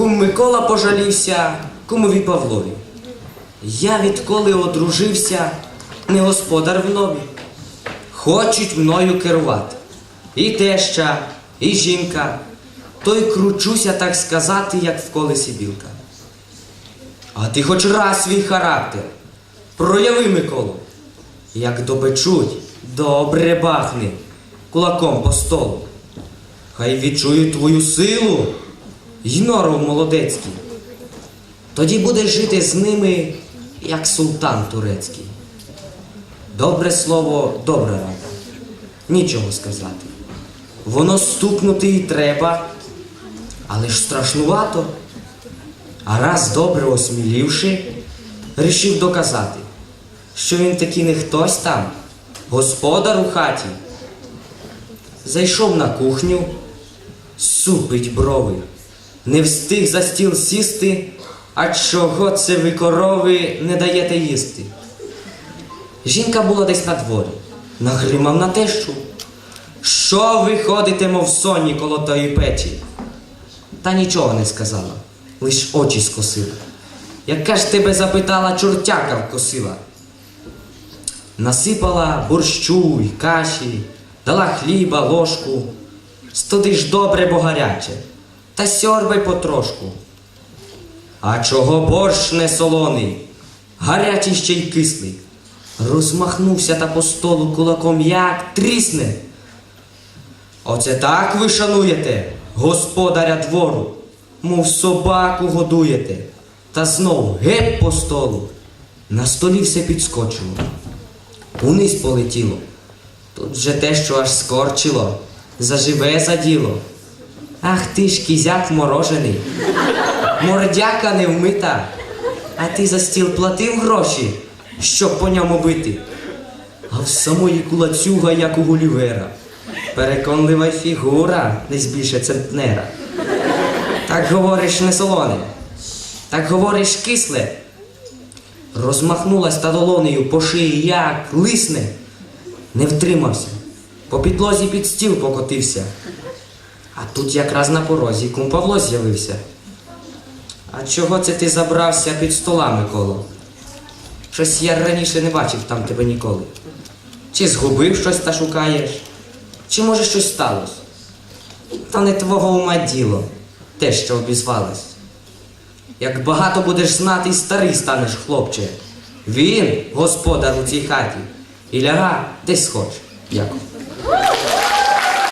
кум Микола пожалівся кумові Павлові. Я відколи одружився, не господар в нові. Хочуть мною керувати. І теща, і жінка, то й кручуся, так сказати, як в колесі білка. А ти хоч раз свій характер. Прояви, Миколу. Як добечуть, добре бахни кулаком по столу. Хай відчують твою силу, й норов молодецький. Тоді будеш жити з ними, як султан турецький. Добре слово, добра рада. Нічого сказати. Воно стукнути і треба, але ж страшнувато. А раз добре осмілівши, рішив доказати, що він таки не хтось там, господар у хаті. Зайшов на кухню, супить брови, не встиг за стіл сісти, а чого це ви корови не даєте їсти? Жінка була десь на дворі, нагримав на тещу. Що ви ходите, мов соні коло тої печі? Та нічого не сказала, лиш очі скосила. Яка ж тебе запитала, чортяка вкосила? Насипала борщу й каші, дала хліба, ложку. Студи ж добре, бо гаряче, та сьорбай потрошку. А чого борщ не солоний, гарячий ще й кислий. Розмахнувся та по столу кулаком як трісне. Оце так ви шануєте господаря двору, мов собаку годуєте, та знов геть по столу. На столі все підскочило, униз полетіло. Тут же те, що аж скорчило, заживе за діло. Ах ти ж кізяк морожений, мордяка не вмита, а ти за стіл платив гроші, щоб по ньому бити. А в самої кулацюга, як у Гулівера. Переконлива фігура, десь більше центнера. Так говориш не солоне, так говориш кисле. Розмахнулась та долонею по шиї, як лисне, не втримався, по підлозі під стіл покотився. А тут якраз на порозі кум Павло з'явився. А чого це ти забрався під стола, Миколо? Щось я раніше не бачив там тебе ніколи. Чи згубив щось та шукаєш? Чи може щось сталося? Та не твого ума діло, те, що обізвалось. Як багато будеш знати, старий станеш, хлопче. Він господар у цій хаті. І ляга десь схоче. Дякую.